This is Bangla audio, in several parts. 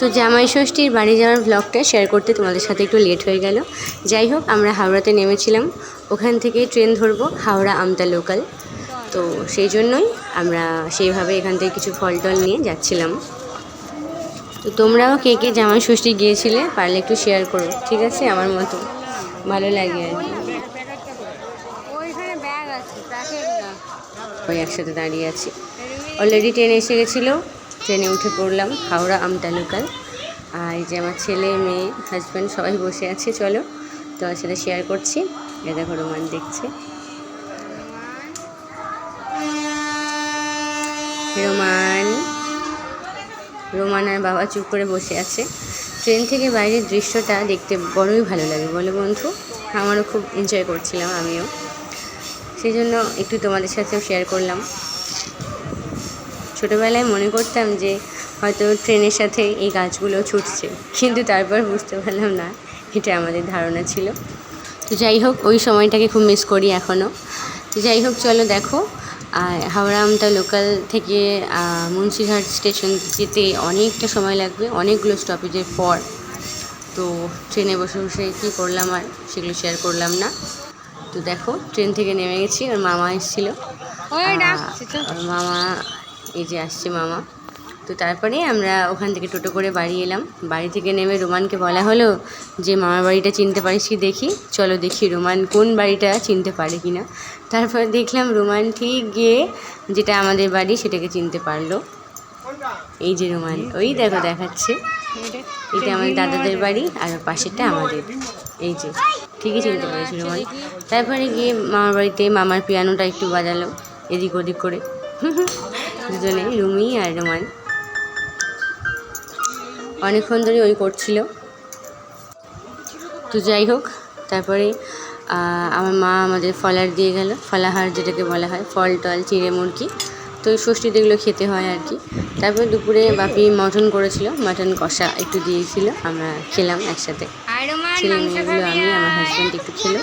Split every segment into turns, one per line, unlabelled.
তো জামাই ষষ্ঠীর বাড়ি যাওয়ার ব্লগটা শেয়ার করতে তোমাদের সাথে একটু লেট হয়ে গেল। যাই হোক আমরা হাওড়াতে নেমেছিলাম। ওখান থেকে ট্রেন ধরবো হাওড়া আমতা লোকাল তো সেই জন্যই আমরা সেইভাবে এখান থেকে কিছু ফল টল নিয়ে যাচ্ছিলাম। তো তোমরাও কে কে জামাই ষষ্ঠী গিয়েছিলে পারলে একটু শেয়ার করো ঠিক আছে? আমার মতো। ভালো লাগে আর কি। ওই একসাথে দাঁড়িয়ে আছি। অলরেডি ট্রেন এসে গেছিল। ট্রেনে উঠে পড়লাম হাওড়া আমতা লোকাল আর এই যে আমার ছেলে, মেয়ে হাজব্যান্ড সবাই বসে আছে, চলো। তোমার সাথে শেয়ার করছি। এ দেখো, রোমান দেখছে। রোমান। রোমান আর বাবা চুপ করে বসে আছে। ট্রেন থেকে বাইরের দৃশ্যটা দেখতে বড়ই ভালো লাগে, বলো বন্ধু? আমারও খুব এনজয় করছিলাম আমিও। সেই জন্য একটু তোমাদের সাথেও শেয়ার করলাম। ছোটোবেলায় মনে করতাম যে হয়তো ট্রেনের সাথে এই গাছগুলো ছুটছে। কিন্তু তারপর বুঝতে পারলাম না এটা আমাদের ধারণা ছিল। তো যাই হোক ওই সময়টাকে খুব মিস করি এখনও তো যাই হোক চলো দেখো। আর হাওড়া আমটা লোকাল থেকে আহ, মুন্সিরহাট স্টেশন যেতে অনেকটা সময় লাগবে। অনেকগুলো স্টপেজের পর। তো ট্রেনে বসে বসে কী করলাম আর সেগুলো শেয়ার করলাম না। তো দেখো ট্রেন থেকে নেমে গেছি। ওর মামা এসেছিল। মামা এই যে আসছে মামা। তো তারপরে আমরা ওখান থেকে টোটো করে বাড়ি এলাম। বাড়ি থেকে নেমে রোমানকে বলা হলো যে, মামার বাড়িটা চিনতে পারিস কি দেখি? চলো দেখি রোমান কোন বাড়িটা চিনতে পারে কি না। তারপর দেখলাম রোমান ঠিক গিয়ে যেটা আমাদের বাড়ি সেটাকে চিনতে পারল। এই যে রোমান, ওই দেখো দেখাচ্ছে। এটা আমাদের দাদাদের বাড়ি আর পাশেরটা আমাদের। এই যে, ঠিকই চিনতে পেরেছি রোমান। তারপরে গিয়ে মামার বাড়িতে মামার পিয়ানোটা একটু বাজালো, এদিক ওদিক করে। দুজনে রুমি আর রোমান। অনেকক্ষণ ধরে ওই করছিল। তো যাই হোক তারপরে আমার মা আমাদের ফলার দিয়ে গেল। ফলাহার যেটাকে বলা হয় ফল টল চিড়ে মুরগি। তো ওই ষষ্ঠীতে এগুলো খেতে হয় আর কি। তারপরে দুপুরে বাপি মটন করেছিল মটন কষা একটু দিয়েছিল আমরা খেলাম একসাথে।
আর রোমান
ছেলে মেয়েগুলো আমি আমার হাজব্যান্ড একটু খেলো।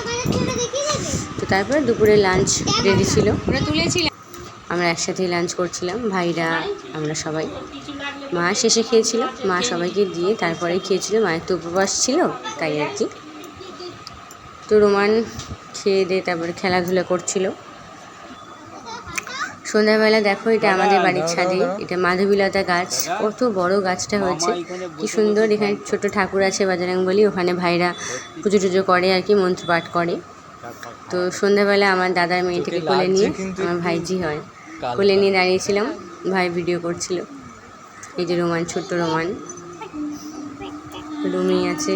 তো তারপরে দুপুরে লাঞ্চ রেডি ছিল।
তুলেছিলাম।
আমরা একসাথেই লাঞ্চ করছিলাম ভাইরা আমরা সবাই। মা শেষে খেয়েছিল মা সবাইকে দিয়ে তারপরে খেয়েছিল মায়ের তো উপবাস ছিল তাই আর কি। তো রোমান খেয়ে দিয়ে তারপরে খেলাধুলা করছিল। সন্ধ্যাবেলা দেখো এটা আমাদের বাড়ির ছাদে এটা মাধবীলতা গাছ কত বড় গাছটা হয়েছে। কি সুন্দর এখানে ছোট ঠাকুর আছে বাজারাং বলি ওখানে ভাইরা পুজো টুজো করে আর কি মন্ত্র পাঠ করে। তো সন্ধ্যাবেলা আমার দাদার মেয়েটাকে কোলে নিয়ে আমার ভাইজি হয়। কোলে নিয়ে দাঁড়িয়েছিলাম ভাই ভিডিও করছিল। এই যে রোমান ছোট্ট রোমান। রুমি আছে।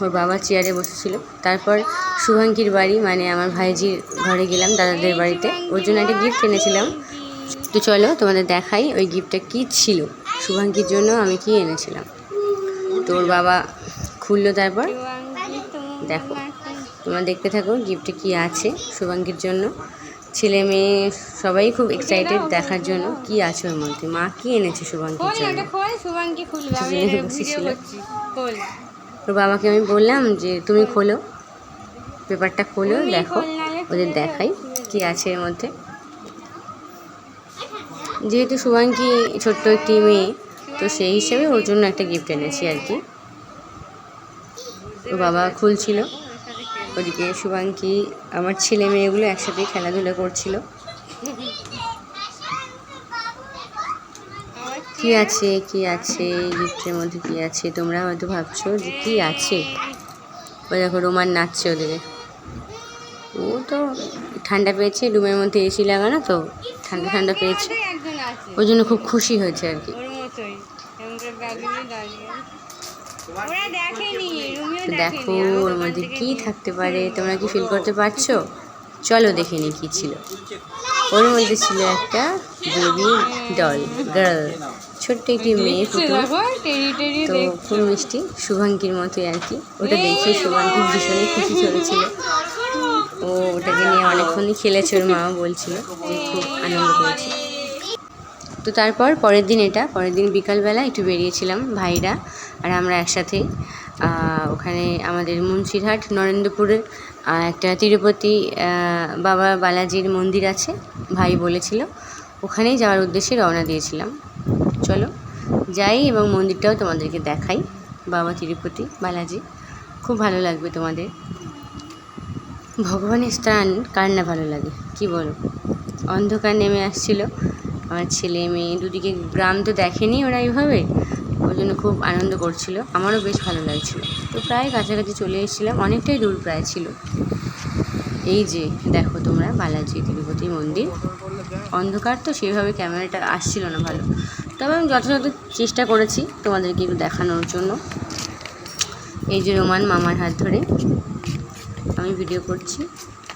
ওর বাবা চেয়ারে বসেছিল। তারপর শুভাঙ্কির বাড়ি মানে আমার ভাইজির ঘরে গেলাম দাদাদের বাড়িতে। ওর জন্য একটা গিফট এনেছিলাম। তো চলো তোমাদের দেখাই ওই গিফটটা কী ছিল। শুভাঙ্কির জন্য আমি কি এনেছিলাম। তো ওর বাবা খুললো তারপর। দেখো তোমরা দেখতে থাকো গিফটে কি আছে শুভাঙ্কির জন্য। ছেলে মেয়ে সবাই খুব এক্সাইটেড দেখার জন্য কি আছে ওর মধ্যে। মা কি এনেছে শুভাঙ্কির
খোল
জন্য? বাবাকে আমি বললাম যে তুমি খোলো পেপারটা খোলো দেখো ওদের দেখাই কি আছে এর মধ্যে। যেহেতু শুভাঙ্কি ছোট্ট একটি মেয়ে তো সেই হিসেবে ওর জন্য একটা গিফট এনেছি আর কি। ওর বাবা খুলছিল। ওদিকে শুভাঙ্কি, আমার ছেলে মেয়েগুলো একসাথে খেলাধুলা করছিল। কি আছে কি আছে, গিফটের মধ্যে কি আছে? তোমরা হয়তো ভাবছ যে কি আছে? ওই দেখো, রোমান নাচছে ওদিকে। ও তো ঠান্ডা পেয়েছে, রুমের মধ্যে এসি লাগানো তো, ঠান্ডা ঠান্ডা পেয়েছে। ওই জন্য খুব খুশি হয়েছে আর কি।
দেখেনি।
দেখো ওর মধ্যে কি থাকতে পারে? তোমরা কি ফিল করতে পারছ? চলো দেখে নি কি ছিল। ওর মধ্যে ছিল একটা বেবি ডল গার্ল ছোট্ট একটি মেয়ে ফুটু তো খুব মিষ্টি শুভাঙ্কির মতোই আর কি। ওটা দেখে শুভাঙ্কি ভীষণই খুশি চলেছিল। ও ওটাকে নিয়ে অনেকক্ষণই খেলেছে ওর মামা বলছিল যে খুব আনন্দ করেছে। তো তারপর পরের দিন এটা, পরের দিন বিকালবেলা একটু বেরিয়েছিলাম ভাইরা আর আমরা একসাথে ওখানে আমাদের মুন্সিরহাট নরেন্দ্রপুরের একটা তিরুপতি বাবা বালাজির মন্দির আছে, ভাই বলেছিল, ওখানেই যাওয়ার উদ্দেশ্যে রওনা দিয়েছিলাম। চলো, যাই এবং মন্দিরটাও তোমাদেরকে দেখাই, বাবা তিরুপতি, বালাজি। খুব ভালো লাগবে তোমাদের। ভগবানের স্থান কার না ভালো লাগে, কি বলো? অন্ধকার নেমে আসছিল আমার ছেলে মেয়ে দুদিকে গ্রাম তো দেখেনি ওরা এইভাবে ওই জন্য খুব আনন্দ করছিল, আমারও বেশ ভালো লাগছিল। তো প্রায় কাছাকাছি চলে এসেছিলাম, অনেকটাই দূর প্রায় ছিল। এই যে, দেখো তোমরা বালাজি তিরুপতি মন্দির। অন্ধকার তো সেভাবে ক্যামেরাটা আসছিল না ভালো। তবে আমি যথাযথ চেষ্টা করেছি তোমাদেরকে একটু দেখানোর জন্য। এই যে রোমান মামার হাত ধরে আমি ভিডিও করছি।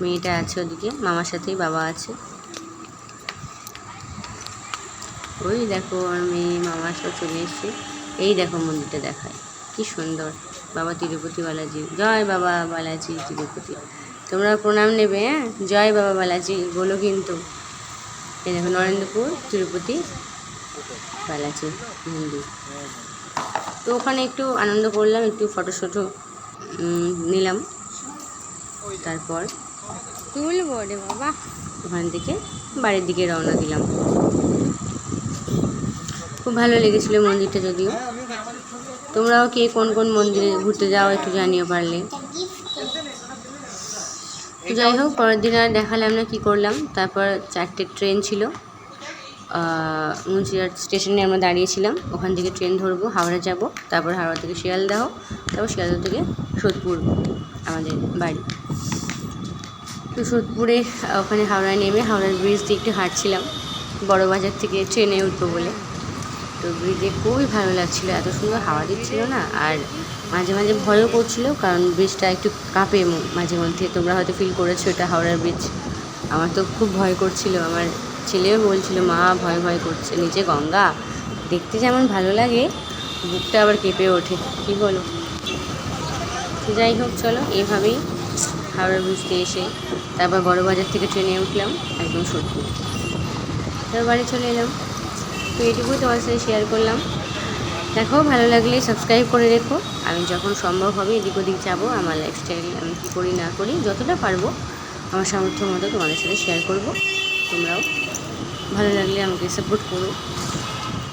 মেয়েটা আছে ওদিকে, মামার সাথেই বাবা আছে। ওই দেখো আর মেয়ে মামার সাথে চলে এসছে। এই দেখো মন্দিরটা দেখায়। কি সুন্দর। বাবা তিরুপতি বালাজি। জয় বাবা বালাজি তিরুপতি। তোমরা প্রণাম নেবে হ্যাঁ? জয় বাবা বালাজি বলো কিন্তু। এই দেখো নরেন্দ্রপুর তিরুপতি বালাজি মন্দির। তো ওখানে একটু আনন্দ করলাম একটু ফটো শটো নিলাম। তারপর
তুলবো রে বাবা।
ওখান থেকে বাড়ির দিকে রওনা দিলাম। খুব ভালো লেগেছিল মন্দিরটা যদিও। তোমরাও কে কোন কোন মন্দিরে ঘুরতে যাও একটু জানিও পারলে। তো যাই হোক, পরের দিন আর দেখালাম না কী করলাম। তারপর চারটে ট্রেন ছিল। মুন্সিরহাট স্টেশনে আমরা দাঁড়িয়েছিলাম। ওখান থেকে ট্রেন ধরবো, হাওড়া যাব, তারপর হাওড়া থেকে শিয়ালদাহ, তারপর শিয়ালদাহ থেকে সোদপুর, আমাদের বাড়ি। তো সোদপুরে ওখানে হাওড়ায় নেমে হাওড়ার ব্রিজ দিয়ে একটু হাঁটছিলাম। বড় বাজার থেকে ট্রেনে উঠবো বলে। তো ব্রিজে খুবই ভালো লাগছিল, এত সুন্দর হাওয়া দিচ্ছিল না, আর মাঝে মাঝে ভয়ও করছিল, কারণ ব্রিজটা একটু কাঁপে মাঝে মধ্যে, তোমরা হয়তো ফিল করেছ এটা হাওড়ার ব্রিজ আমার তো খুব ভয় করছিল, আমার ছেলেও বলছিল, মা, ভয় ভয় করছে, নিচে গঙ্গা, দেখতে যেমন ভালো লাগে, বুকটা আবার কেঁপে ওঠে, কী বলো? যাই হোক, চলো, এভাবেই হাওড়া ব্রিজতে এসে, তারপর বড় বাজার থেকে ট্রেনে উঠলাম, একদম সত্যি তারপর বাড়ি চলে এলাম। তো এটুকুই তোমার সাথে শেয়ার করলাম। দেখো, ভালো লাগলে সাবস্ক্রাইব করে রেখো। আমি যখন সম্ভব হবে এদিক ওদিক যাব, আমার লাইফস্টাইল আমি কী করি, না করি, যতটা পারব, আমার সামর্থ্য মতো তোমাদের সাথে শেয়ার করব। তোমরাও ভালো লাগলে আমাকে সাপোর্ট করো।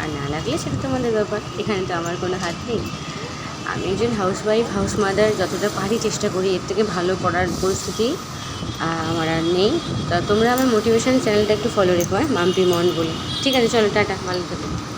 আর না লাগলে সেটা তোমাদের ব্যাপার, এখানে তো আমার কোনো হাত নেই। আমি একজন হাউসওয়াইফ হাউস মাদার যতটা পারি চেষ্টা করি, এর থেকে ভালো করার পরিস্থিতি। আমার আর নেই। তা তোমরা আমার মোটিভেশন চ্যানেলটা একটু ফলো রেখো হ্যাঁ? মাম্পি মন বলে। ঠিক আছে, চলো, টাটা, ভালো থেকো।